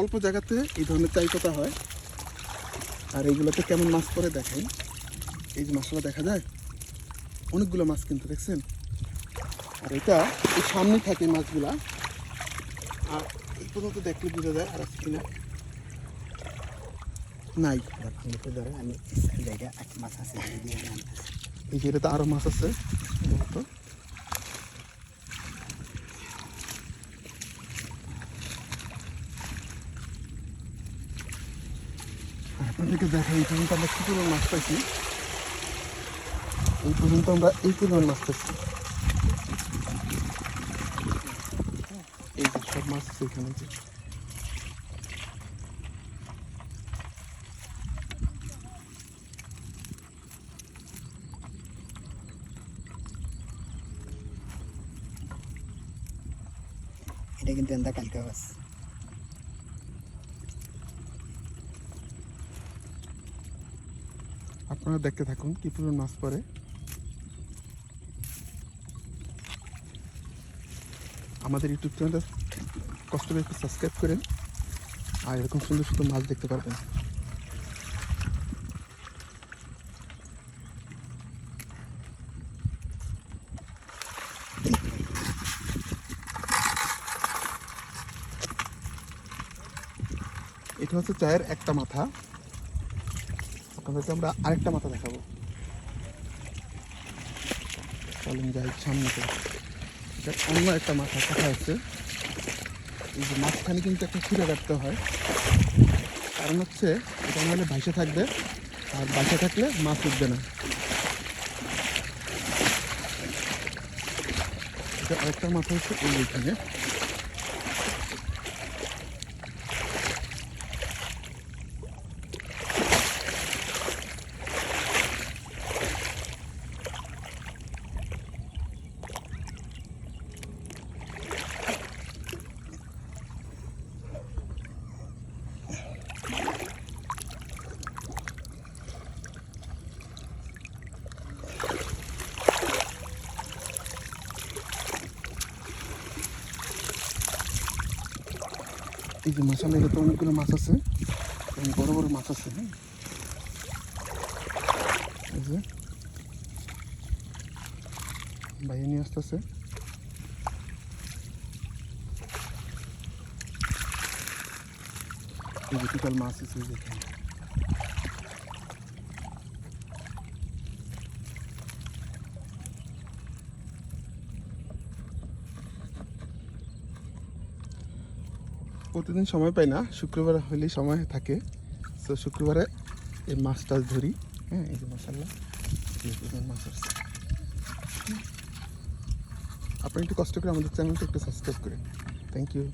অল্প জায়গাতে এই ধরনের চাই পাতা হয়। আর এইগুলোতে কেমন মাছ পরে দেখাই এই যে মাছগুলো দেখা যায়? অনেকগুলো মাছ কিন্তু দেখছেন? আর এটা এই সামনে থাকে মাছগুলা। আর এই পর্যন্ত দেখলে বোঝা যায় আর আছে কিনা। নাই। ধরে আমি জায়গায় এক মাছ আছে। এই যে এটাতে আরও মাছ আছে আপনাদেরকে দেখাই এই পর্যন্ত আমরা কি পরিমাণ মাছ পাইছি। এই পর্যন্ত আমরা এই পরিমাণ মাছ পাইছি। এই যে সব মাছ আছে এখানে। যে এটা কিন্তু এন্দা কালকে বাস আপনারা দেখতে থাকুন কি পরিমাণ মাছ পড়ে। আমাদের ইউটিউব চ্যানেলটা কষ্ট করে একটু সাবস্ক্রাইব করেন আর এরকম সুন্দর সুন্দর মাছ দেখতে পারবেন। এটা হচ্ছে চায়ের একটা মাথা। আপনাদেরকে আমরা আরেকটা মাথা দেখাবো। চলুন যাই সামনে অন্য একটা মাথা কথা হচ্ছে এই যে মাঝখানে কিন্তু একটা ছিঁড়ে কাটতে হয়। কারণ হচ্ছে, এটা নাহলে ভাইসে থাকবে। আর ভাইসে থাকলে মাছ উঠবে না। এটা আরেকটা মাথা হচ্ছে এই এইখানে এই যে মশালা এটাতে অনেকগুলো মাছ আছে। বড় বড় মাছ আছে হ্যাঁ? এই যে। বাইরে নিয়ে আসতেছে। এই যে টোটাল মাছ আছে, এই প্রতিদিন সময় পাই না। শুক্রবার হলেই সময় থাকে। তো শুক্রবারে এই মাছ টাছ ধরি। হ্যাঁ এই যে মশাল্লা মাছ আসছে। আপনি একটু কষ্ট করে আমাদের চ্যানেলটা একটু সাবস্ক্রাইব করেন থ্যাংক ইউ